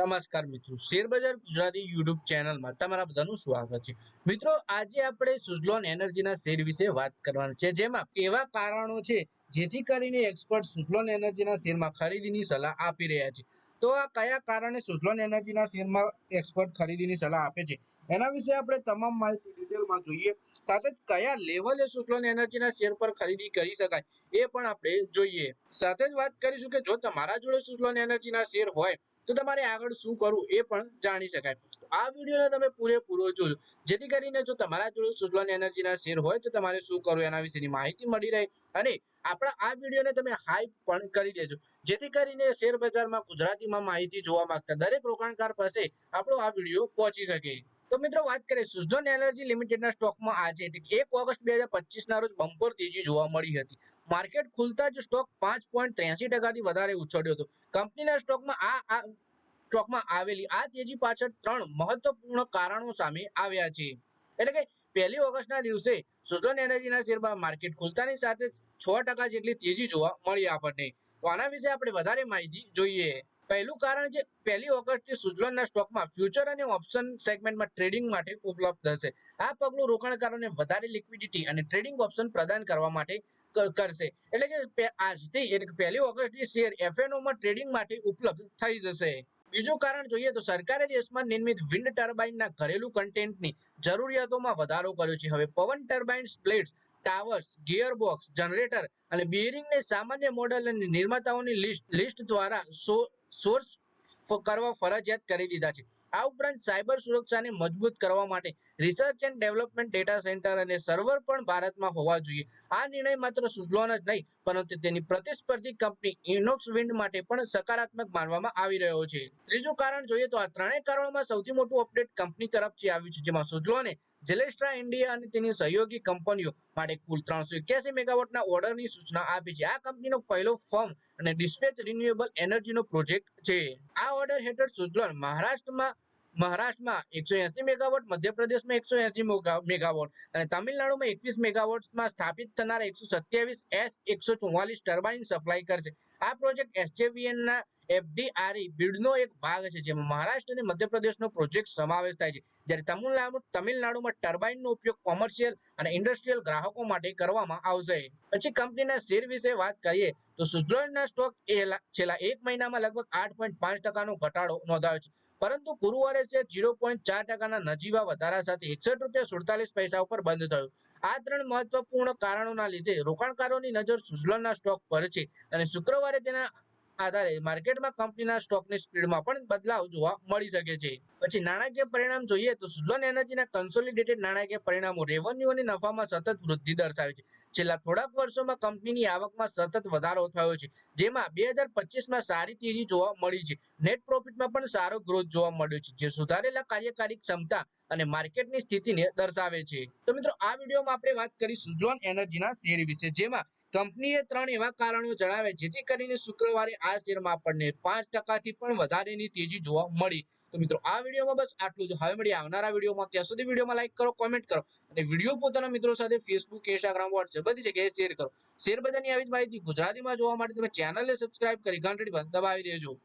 નમસ્કાર મિત્રો. શેરબજાર ગુજરાતી યુટ્યુબ ચેનલમાં તમારા બધાનું સ્વાગત છે. મિત્રો, આજે આપણે સુઝલોન એનર્જીના શેર વિશે વાત કરવાનું છે. જેમાં એવા કારણો છે જેથી કરીને એક્સપર્ટ સુઝલોન એનર્જીના શેરમાં ખરીદીની સલાહ આપી રહ્યા છે. તો આ કયા કારણે સુઝલોન એનર્જીના શેરમાં એક્સપર્ટ ખરીદીની સલાહ આપે છે? એના વિશે આપણે તમામ માહિતી ડિટેલમાં જોઈએ. સાથે જ કયા લેવલે સુઝલોન એનર્જીના શેર પર ખરીદી કરી શકાય એ પણ આપણે જોઈએ. સાથે જ વાત કરીશું કે જો તમારા જોડે સુઝલોન એનર્જીના શેર હોય તો તમારે આગળ શું કરવું એ પણ જાણી શકાય. આ વિડીયોને તમે પૂરેપૂરો જોજો. જેથી કરીને જો તમારા જોડે સુઝલોન એનર્જીના શેર હોય તો તમારે શું કરવું એના વિશેની માહિતી મળી રહે અને આપણા આ વિડીયોને તમે હાઈપ પણ કરી દેજો. જેથી કરીને શેર બજારમાં ગુજરાતીમાં માહિતી જોવા માંગતા દરેક રોકાણકાર પાસે આપણો આ વીડિયો પહોંચી શકે. તો મિત્રો વાત કરીએ સુઝલોન એનર્જી લિમિટેડના સ્ટોકમાં આજે એક ઓગસ્ટ બે હજાર પચીસના રોજ બમ્પર તેજી જોવા મળી હતી. માર્કેટ ખુલતા જ સ્ટોક પાંચ પોઈન્ટ ત્ર્યાસી ટકાથી વધારે ઉછળ્યો હતો. કંપનીના સ્ટોકમાં આ સ્ટોકમાં આવેલી આ તેજી પાછળ ત્રણ મહત્વપૂર્ણ કારણો સામે આવ્યા છે. એટલે કે પહેલી ઓગસ્ટના દિવસે સુઝલોન એનર્જીના શેરમાં માર્કેટ ખુલતાની સાથે છ ટકા જેટલી તેજી જોવા મળી આપણને. તો આના વિશે આપણે વધારે માહિતી જોઈએ. પહેલું કારણ છે, પહેલી ઓગસ્ટથી સુઝલોનના સ્ટોકમાં ફ્યુચર અને ઓપ્શન સેગમેન્ટમાં ટ્રેડિંગ માટે ઉપલબ્ધ હશે. આ પગલું રોકાણકારોને વધારે લિક્વિડિટી અને ટ્રેડિંગ ઓપ્શન પ્રદાન કરવા માટે કરશે. એટલે કે આજથી, એટલે પહેલી ઓગસ્ટથી શેર એફએનઓમાં ટ્રેડિંગ માટે ઉપલબ્ધ થઈ જશે. બીજું કારણ જોઈએ તો સરકારે દેશમાં નિર્મિત વિન્ડ ટર્બાઇનના ઘરેલું કન્ટેન્ટની જરૂરિયાતોમાં વધારો કર્યો છે. હવે પવન turbine plates towers gearbox generator અને બેરિંગને સામાન્ય મોડલ અને નિર્માતાઓની લિસ્ટ લિસ્ટ દ્વારા સોર્સ કરવા ફરજિયાત કરી દીધા છે. આ ઉપરાંત સાયબર સુરક્ષાને મજબૂત કરવા માટે research and development data centre અને સર્વર પણ ભારતમાં હોવા જોઈએ. આ નિર્ણય માત્ર સુઝલોન જ નહીં, પરંતુ તેની પ્રતિસ્પર્ધી કંપની ઇનોક્સ વિન્ડ માટે પણ સકારાત્મક માનવામાં આવી રહ્યો છે. ત્રીજું કારણ જોઈએ તો આ ત્રણેય કારણોમાં સૌથી મોટું અપડેટ કંપની તરફથી આવ્યું છે, જેમાં સુઝલોને જેલેસ્ટ્રા ઇન્ડિયા અને તેની સહયોગી કંપનીઓ માટે કુલ ત્રણસો એક્યાસી મેગાવોટના ઓર્ડરની સૂચના આપી છે. આ કંપનીનો પહેલો ફર્મ અને ડિસ્પેચ રિન્યુએબલ એનર્જીનો પ્રોજેક્ટ છે. આ ઓર્ડર હેઠળ સુઝલોન મહારાષ્ટ્રમાં મહારાષ્ટ્રમાં એકસો એસી મેગાવોટ, મધ્યપ્રદેશમાં એકસો એસી મેગાવોટ અને તમિલનાડુમાં એકવીસ મેગાવોટમાં સ્થાપિત થનાર એકસો સત્યાવીસ એસ એકસો ચુમ્માલીસ ટર્બાઇન સપ્લાય કરશે. આ પ્રોજેક્ટ એસજેવીએન ના એફડીઆરઈ બિડનો એક ભાગ છે, જેમાં મહારાષ્ટ્ર અને મધ્યપ્રદેશનો પ્રોજેક્ટ સમાવેશ થાય છે. જ્યારે તમિલનાડુ, તમિલનાડુમાં ટર્બાઇનનો ઉપયોગ કોમર્શિયલ અને ઇન્ડસ્ટ્રીયલ ગ્રાહકો માટે કરવામાં આવશે. પછી કંપનીના શેર વિશે વાત કરીએ, તો સુઝલોનના સ્ટોક એ છેલ્લા એક મહિનામાં લગભગ આઠ ઘટાડો નોંધાયો છે. પરંતુ ગુરુવારે શેર ઝીરો પોઈન્ટ ચાર ટકાના નજીવા વધારા સાથે એકસઠ રૂપિયા સુડતાલીસ પૈસા ઉપર બંધ થયું. આ ત્રણ મહત્વપૂર્ણ કારણોના લીધે રોકાણકારોની નજર સુઝલોનના સ્ટોક પર છે અને શુક્રવારે તેના આધારે માર્કેટમાં કંપનીના સ્ટોકની સ્પીડમાં પણ બદલાવ જોવા મળી શકે છે. પછી નાણાકીય પરિણામ જોઈએ તો સુઝલોન એનર્જીના કન્સોલિડેટેડ નાણાકીય પરિણામો રેવન્યુ અને નફામાં સતત વૃદ્ધિ દર્શાવે છે. છેલ્લા થોડાક વર્ષોમાં કંપનીની આવકમાં સતત વધારો થયો છે, જેમાં બે હજાર પચીસમાં સારી તેજી જોવા મળી છે. નેટ પ્રોફિટમાં પણ સારો ગ્રોથ જોવા મળ્યો છે, જે સુધારેલા કાર્યકારી ક્ષમતા અને માર્કેટની સ્થિતિને દર્શાવે છે. તો મિત્રો, આ વિડીયોમાં આપણે વાત કરી સુઝલોન એનર્જીના શેર વિશે, જેમાં કંપનીએ ત્રણ એવા કારણો જણાવ્યા, જેથી કરીને શુક્રવારે આ શેરમાં આપણને પાંચ ટકાથી પણ વધારેની તેજી જોવા મળી. તો મિત્રો, આ વિડીયોમાં બસ આટલું જ. હવે મળી આવનારા વિડીયોમાં. ત્યાં સુધી વિડીયોમાં લાઈક કરો કોમેન્ટ કરો અને વીડિયો પોતાના મિત્રો સાથે ફેસબુક ઇન્સ્ટાગ્રામ વોટ્સએપ બધી જગ્યાએ શેર કરો. શેર બજારની આવી જ માહિતી ગુજરાતીમાં જોવા માટે તમે ચેનલને સબસ્ક્રાઇબ કરી ઘંટડી પર દબાવી દેજો.